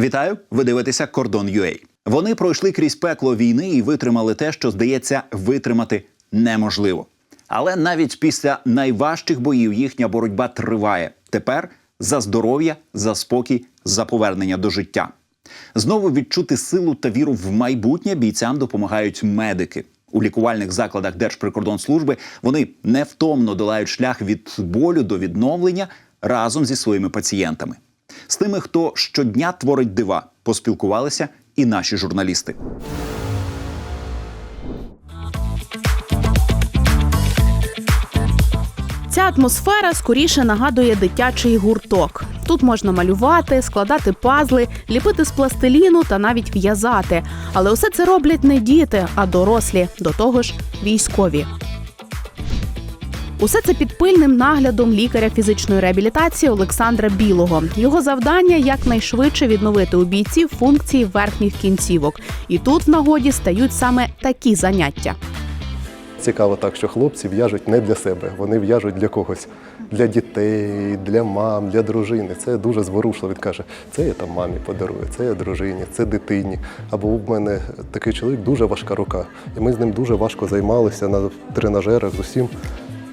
Вітаю! Ви дивитеся Кордон UA. Вони пройшли крізь пекло війни і витримали те, що здається витримати неможливо. Але навіть після найважчих боїв їхня боротьба триває. Тепер за здоров'я, за спокій, за повернення до життя. Знову відчути силу та віру в майбутнє бійцям допомагають медики. У лікувальних закладах Держприкордонслужби вони невтомно долають шлях від болю до відновлення разом зі своїми пацієнтами. З тими, хто щодня творить дива, поспілкувалися і наші журналісти. Ця атмосфера скоріше нагадує дитячий гурток. Тут можна малювати, складати пазли, ліпити з пластиліну та навіть в'язати. Але усе це роблять не діти, а дорослі, до того ж військові. Усе це під пильним наглядом лікаря фізичної реабілітації Олександра Білого. Його завдання якнайшвидше відновити у бійців функції верхніх кінцівок. І тут в нагоді стають саме такі заняття. Цікаво так, що хлопці в'яжуть не для себе, вони в'яжуть для когось, для дітей, для мам, для дружини. Це дуже зворушливо. Він каже, це я там мамі подарую, це я дружині, це дитині. Або в мене такий чоловік дуже важка рука. І ми з ним дуже важко займалися на тренажерах з усім.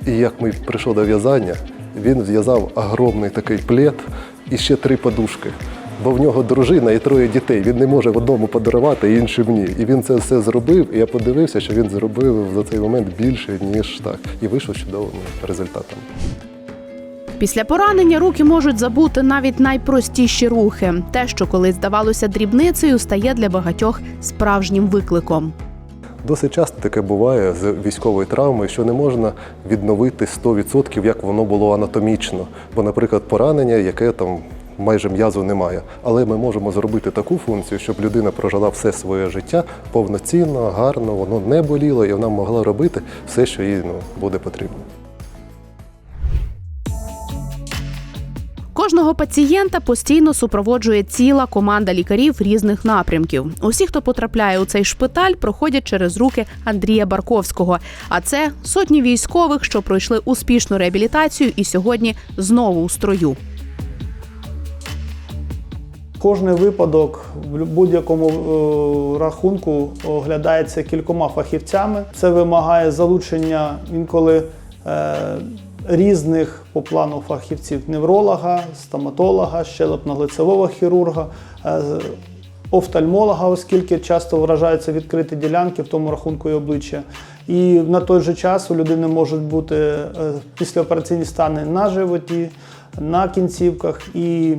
І як ми прийшов до в'язання, він зв'язав огромний такий плед і ще три подушки. Бо в нього дружина і троє дітей. Він не може в одному подарувати, іншим ні. І він це все зробив. І я подивився, що він зробив за цей момент більше, ніж так. І вийшов чудовим результатом. Після поранення руки можуть забути навіть найпростіші рухи. Те, що колись здавалося дрібницею, стає для багатьох справжнім викликом. Досить часто таке буває з військовою травмою, що не можна відновити 100% як воно було анатомічно. Бо, наприклад, поранення, яке там майже м'язу немає. Але ми можемо зробити таку функцію, щоб людина прожила все своє життя повноцінно, гарно, воно не боліло, і вона могла робити все, що їй ну, буде потрібно. Кожного пацієнта постійно супроводжує ціла команда лікарів різних напрямків. Усі, хто потрапляє у цей шпиталь, проходять через руки Андрія Барковського. А це сотні військових, що пройшли успішну реабілітацію і сьогодні знову у строю. Кожний випадок в будь-якому е, рахунку оглядається кількома фахівцями. Це вимагає залучення інколи е, різних по плану фахівців невролога, стоматолога, щелепно-лицевого хірурга, е, офтальмолога, оскільки часто вражаються відкриті ділянки, в тому рахунку і обличчя. І на той же час у людини можуть бути е, післяопераційні стани на животі, на кінцівках. І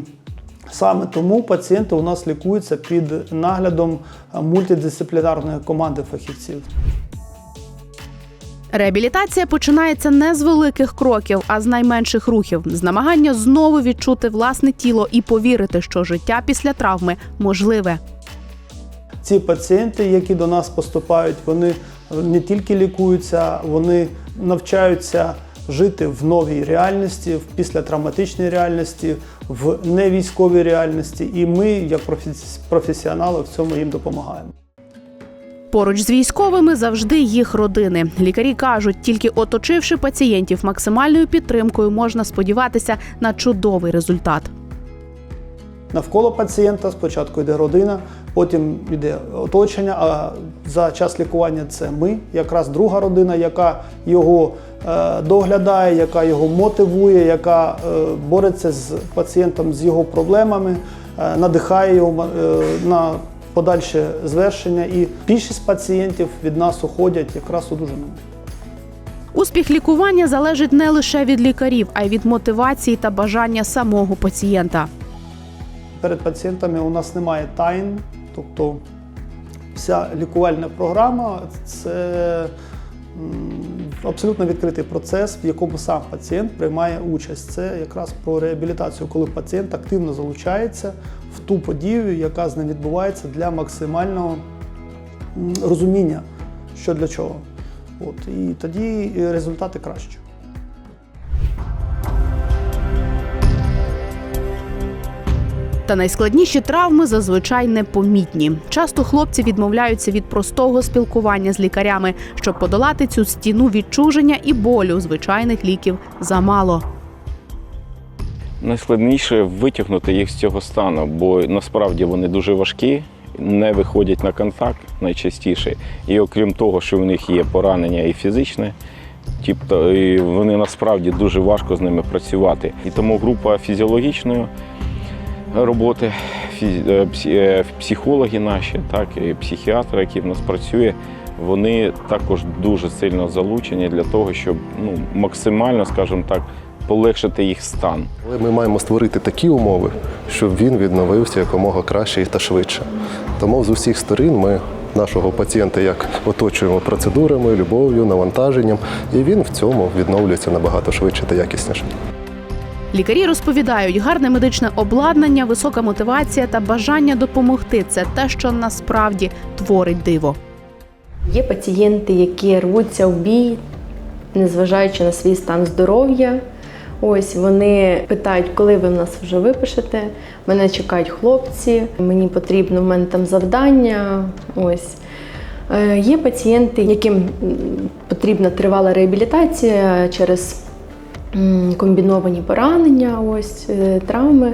Саме тому пацієнти у нас лікуються під наглядом мультидисциплінарної команди фахівців. Реабілітація починається не з великих кроків, а з найменших рухів, з намагання знову відчути власне тіло і повірити, що життя після травми можливе. Ці пацієнти, які до нас поступають, вони не тільки лікуються, вони навчаються жити в новій реальності, в післятравматичній реальності, в невійськовій реальності. І ми, як професіонали, в цьому їм допомагаємо. Поруч з військовими завжди їх родини. Лікарі кажуть, тільки оточивши пацієнтів максимальною підтримкою, можна сподіватися на чудовий результат. Навколо пацієнта спочатку йде родина, потім йде оточення. А за час лікування це ми, якраз друга родина, яка його е, доглядає, яка його мотивує, яка е, бореться з пацієнтом з його проблемами, е, надихає його на подальше звершення. І більшість пацієнтів від нас уходять якраз одужаними. Успіх лікування залежить не лише від лікарів, а й від мотивації та бажання самого пацієнта. Перед пацієнтами у нас немає тайн, тобто вся лікувальна програма це абсолютно відкритий процес, в якому сам пацієнт приймає участь. Це якраз про реабілітацію, коли пацієнт активно залучається ту подію, яка з ним відбувається для максимального розуміння, що для чого. От, і тоді результати кращі. Та найскладніші травми зазвичай непомітні. Часто хлопці відмовляються від простого спілкування з лікарями, щоб подолати цю стіну відчуження і болю звичайних ліків замало. Найскладніше витягнути їх з цього стану, бо насправді вони дуже важкі, не виходять на контакт найчастіше. І окрім того, що в них є поранення і фізичне, тобто вони насправді дуже важко з ними працювати. І тому група фізіологічної роботи, е, е, психологи наші, так, і психіатри, які в нас працює, вони також дуже сильно залучені для того, щоб ну, максимально, скажімо так, полегшити їх стан. Але ми маємо створити такі умови, щоб він відновився якомога краще та швидше. Тому з усіх сторін ми нашого пацієнта як оточуємо процедурами, любов'ю, навантаженням, і він в цьому відновлюється набагато швидше та якісніше. Лікарі розповідають, гарне медичне обладнання, висока мотивація та бажання допомогти це те, що насправді творить диво. Є пацієнти, які рвуться в бій, незважаючи на свій стан здоров'я. Ось вони питають, коли ви в нас вже випишете. Мене чекають хлопці, мені потрібно в мене там завдання. Ось. Е, Є пацієнти, яким потрібна тривала реабілітація через комбіновані поранення, ось е, травми.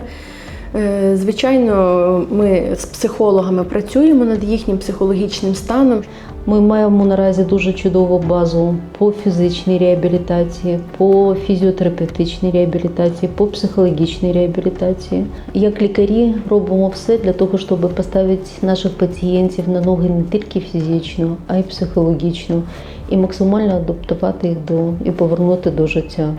Е, Звичайно, ми з психологами працюємо над їхнім психологічним станом. Ми маємо наразі дуже чудову базу по фізичній реабілітації, по фізіотерапевтичній реабілітації, по психологічній реабілітації. Як лікарі робимо все для того, щоб поставити наших пацієнтів на ноги не тільки фізично, а й психологічно, і максимально адаптувати їх до і повернути до життя.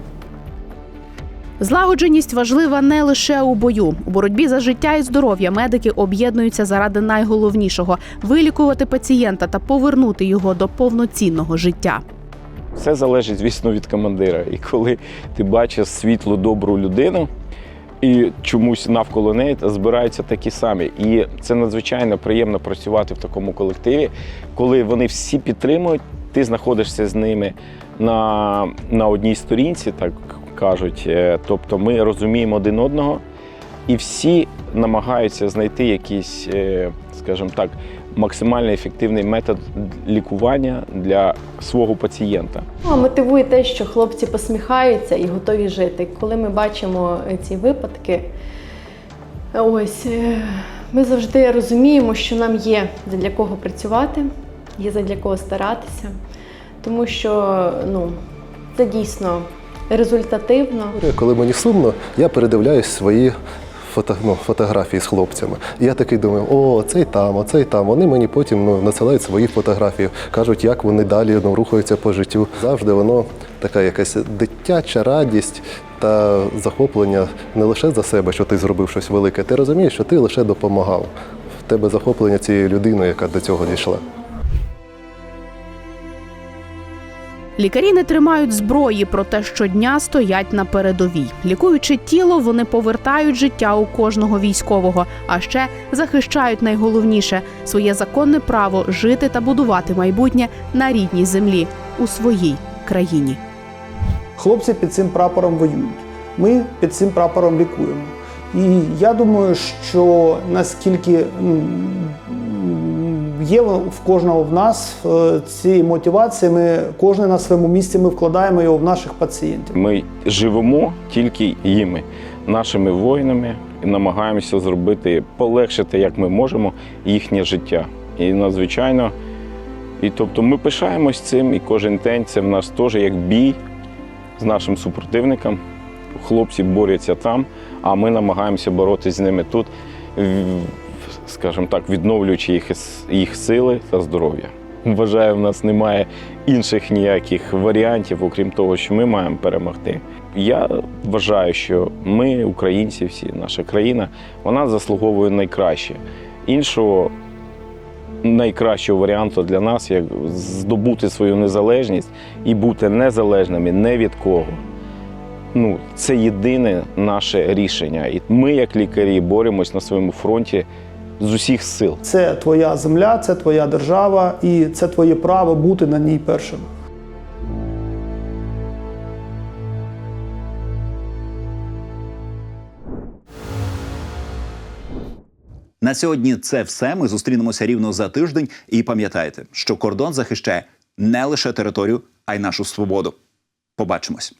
Злагодженість важлива не лише у бою. У боротьбі за життя і здоров'я медики об'єднуються заради найголовнішого вилікувати пацієнта та повернути його до повноцінного життя. Все залежить, звісно, від командира. І коли ти бачиш світлу, добру людину, і чомусь навколо неї збираються такі самі. І це надзвичайно приємно працювати в такому колективі, коли вони всі підтримують, ти знаходишся з ними на, на одній сторінці, так кажуть. Е, Тобто ми розуміємо один одного, і всі намагаються знайти якийсь, е, скажімо так, максимально ефективний метод лікування для свого пацієнта. Ну, мотивує те, що хлопці посміхаються і готові жити. Коли ми бачимо ці випадки, ось е, ми завжди розуміємо, що нам є для кого працювати, є для кого старатися, тому що ну, це дійсно результативно. Коли мені сумно, я передивляюсь свої фото, ну, фотографії з хлопцями. І я такий думаю, о, цей там, оцей там. Вони мені потім ну, надсилають свої фотографії, кажуть, як вони далі ну, рухаються по життю. Завжди воно така якась дитяча радість та захоплення не лише за себе, що ти зробив щось велике. Ти розумієш, що ти лише допомагав. В тебе захоплення цією людиною, яка до цього дійшла. Лікарі не тримають зброї, проте щодня стоять на передовій. Лікуючи тіло, вони повертають життя у кожного військового, а ще захищають найголовніше своє законне право жити та будувати майбутнє на рідній землі у своїй країні. Хлопці під цим прапором воюють. Ми під цим прапором лікуємо. І я думаю, що наскільки є в кожного в нас е, ці мотивації, ми кожен на своєму місці ми вкладаємо його в наших пацієнтів. Ми живемо тільки їми, нашими воїнами, і намагаємося зробити, полегшити, як ми можемо, їхнє життя. І надзвичайно, і тобто ми пишаємось цим, і кожен день це в нас теж як бій з нашим супротивником. Хлопці борються там, а ми намагаємося боротися з ними тут, скажімо так, відновлюючи їх, їх сили та здоров'я. Вважаю, в нас немає інших ніяких варіантів, окрім того, що ми маємо перемогти. Я вважаю, що ми, українці, всі, наша країна, вона заслуговує найкраще. Іншого найкращого варіанту для нас, як здобути свою незалежність і бути незалежними не від кого. Ну, це єдине наше рішення. І ми, як лікарі, боремось на своєму фронті з усіх сил. Це твоя земля, це твоя держава, і це твоє право бути на ній першим. На сьогодні це все. Ми зустрінемося рівно за тиждень. І пам'ятайте, що кордон захищає не лише територію, а й нашу свободу. Побачимось.